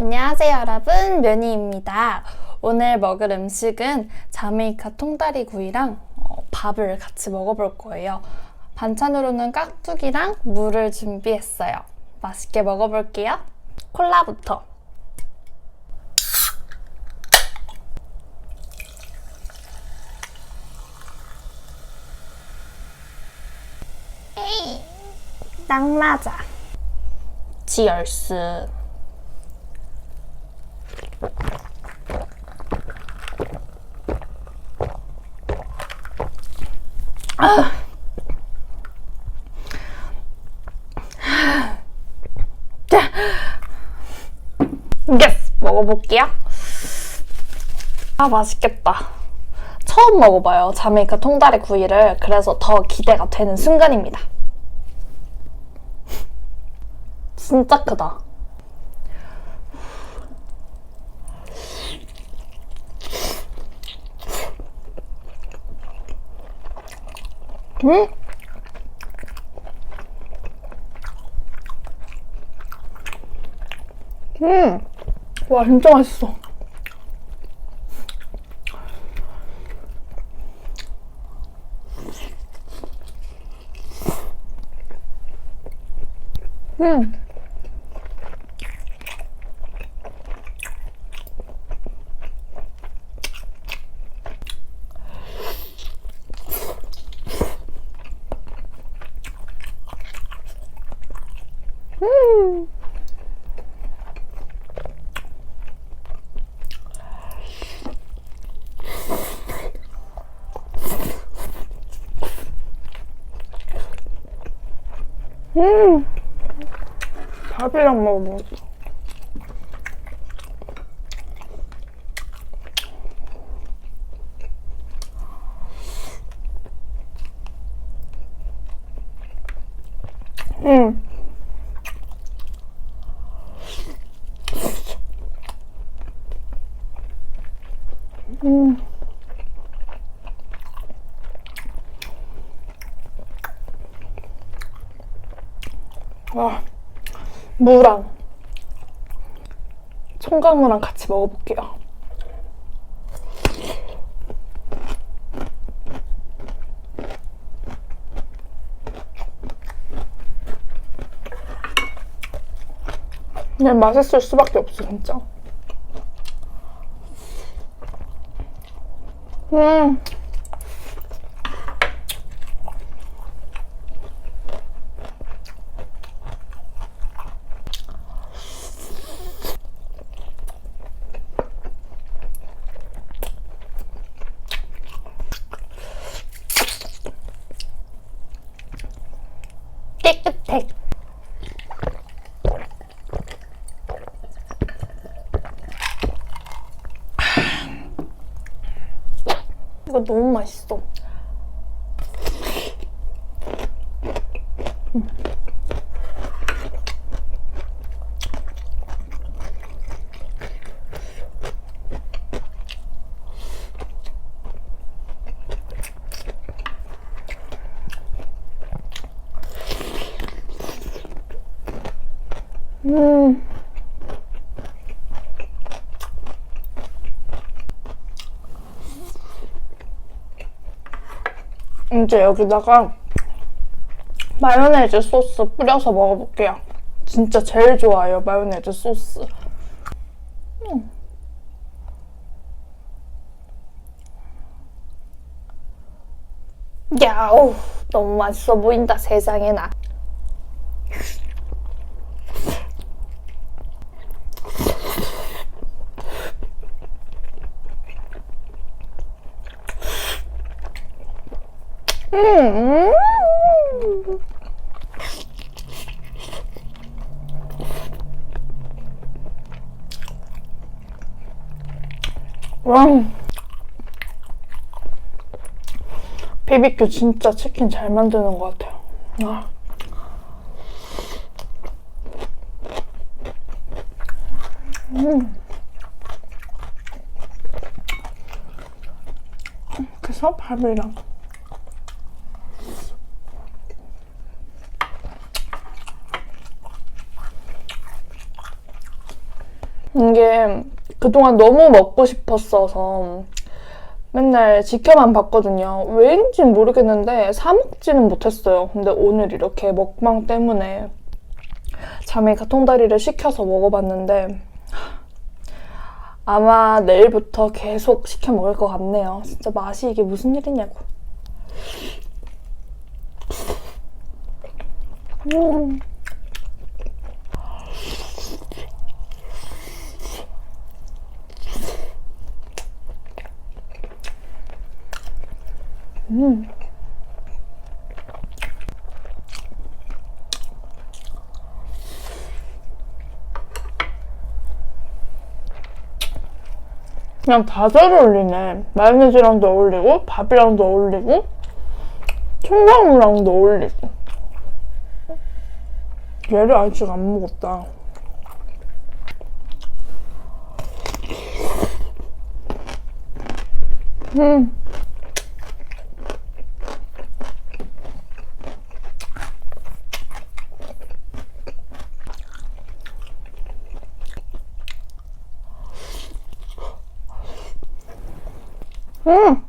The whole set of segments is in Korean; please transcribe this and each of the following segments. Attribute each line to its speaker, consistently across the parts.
Speaker 1: 안녕하세요 여러분. 면이입니다. 오늘 먹을 음식은 자메이카 통다리 구이랑 어, 밥을 같이 먹어볼 거예요. 반찬으로는 깍두기랑 물을 준비했어요. 맛있게 먹어볼게요. 콜라부터. 에이, 딱 맞아 치얼스 예스! 먹어볼게요. 아, 맛있겠다. 처음 먹어봐요. 자메이카 통다리 구이를. 그래서 더 기대가 되는 순간입니다. 진짜 크다. 음? 음! 와, 진짜 맛있어. 음! 음! 밥이랑 먹어보자. 음. 음. 와, 무랑 청강무랑 같이 먹어볼게요. 그냥 맛있을 수밖에 없어, 진짜. 음. 이거 너무 맛있어. 음. 이제 여기다가 마요네즈 소스 뿌려서 먹어볼게요. 진짜 제일 좋아요, 마요네즈 소스. 음. 야우, 너무 맛있어 보인다, 세상에나. 음. 와. BBQ 진짜 치킨 잘 만드는 것 같아요. 아. 음. 그래서 밥이랑 이게 그동안 너무 먹고 싶었어서 맨날 지켜만 봤거든요. 왜인지는 모르겠는데 사 먹지는 못했어요. 근데 오늘 이렇게 먹방 때문에 자매가 통다리를 시켜서 먹어봤는데 아마 내일부터 계속 시켜 먹을 것 같네요. 진짜 맛이 이게 무슨 일이냐고. 음. 음. 그냥 다 잘 어울리네. 마요네즈랑도 어울리고, 밥이랑도 어울리고, 청양고랑도 어울리고. 얘를 아직 안 먹었다. 음. 음.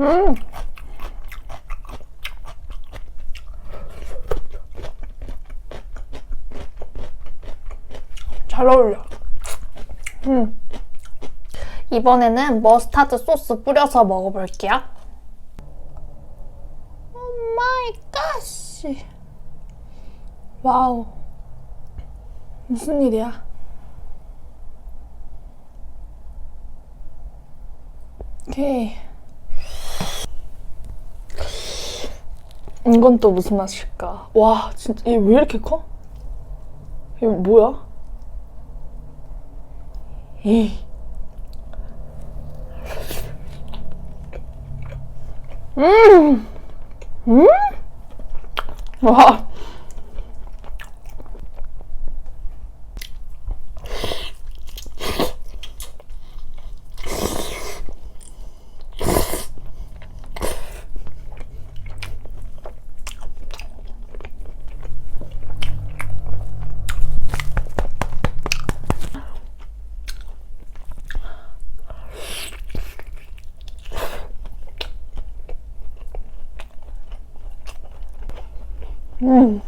Speaker 1: 음. 잘 어울려. 음. 이번에는 머스타드 소스 뿌려서 먹어볼게요. 오 마이 갓! 와우. 무슨 일이야? 오케이. 이건 또 무슨 맛일까? 와, 진짜 얘 왜 이렇게 커? 얘 뭐야? 이. 음, 음, 와. 음.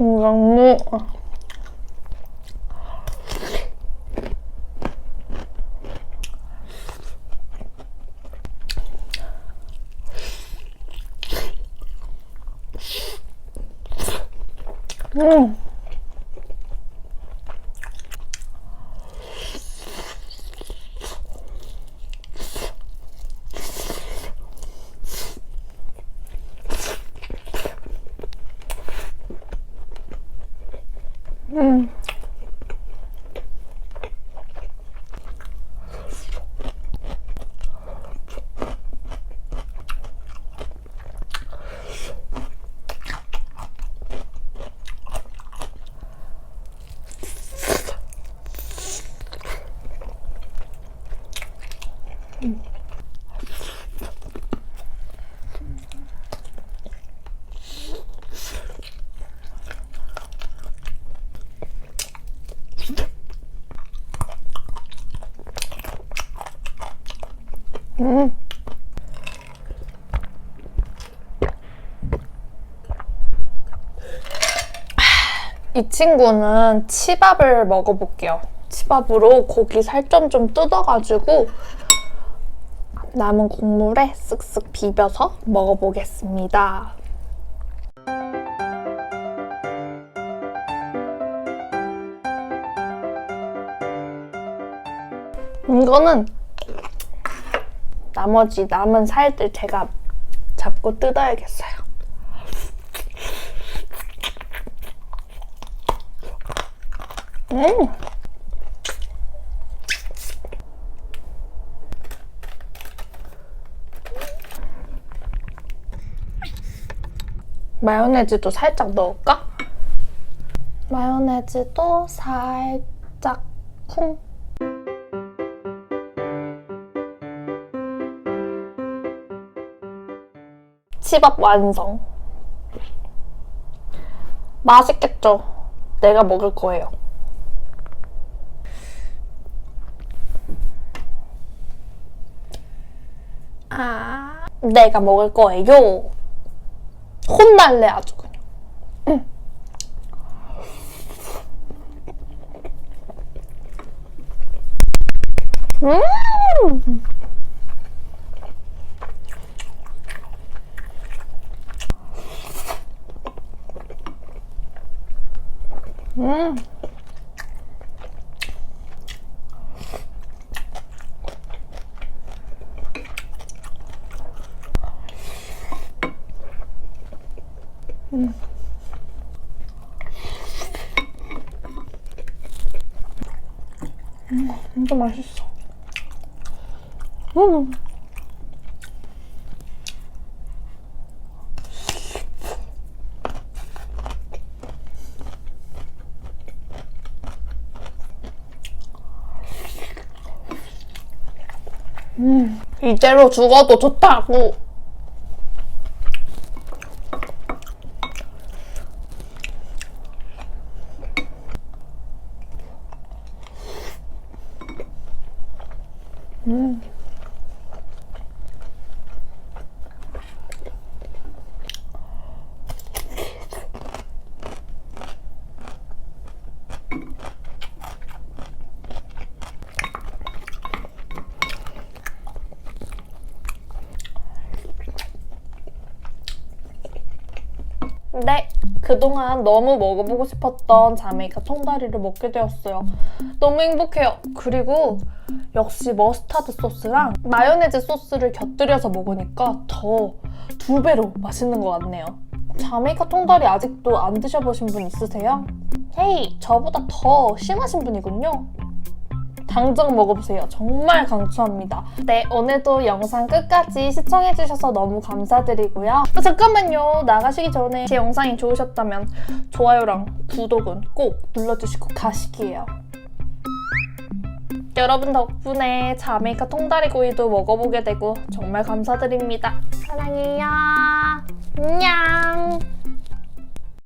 Speaker 1: 음. 음. 음. 이 친구는 치밥을 먹어볼게요. 치밥으로 고기 살점 좀 뜯어가지고 남은 국물에 쓱쓱 비벼서 먹어보겠습니다. 이거는 나머지 남은 살들 제가 잡고 뜯어야겠어요. 음! 마요네즈도 살짝 넣을까? 마요네즈도 살짝 쿵. 치밥 완성. 맛있겠죠? 내가 먹을 거예요. 아, 내가 먹을 거예요. 혼날래 아주 그냥. 음! 음. 음, 진짜 맛있어. 음. 음, 이대로 죽어도 좋다고. 네, 그동안 너무 먹어보고 싶었던 자메이카 통다리를 먹게 되었어요. 너무 행복해요. 그리고 역시 머스타드 소스랑 마요네즈 소스를 곁들여서 먹으니까 더 두 배로 맛있는 것 같네요. 자메이카 통다리 아직도 안 드셔보신 분 있으세요? 헤이, 저보다 더 심하신 분이군요. 당장 먹어보세요. 정말 강추합니다. 네, 오늘도 영상 끝까지 시청해주셔서 너무 감사드리고요. 어, 잠깐만요. 나가시기 전에 제 영상이 좋으셨다면 좋아요랑 구독은 꼭 눌러주시고 가시기예요. 여러분 덕분에 자메이카 통다리구이도 먹어보게 되고 정말 감사드립니다. 사랑해요.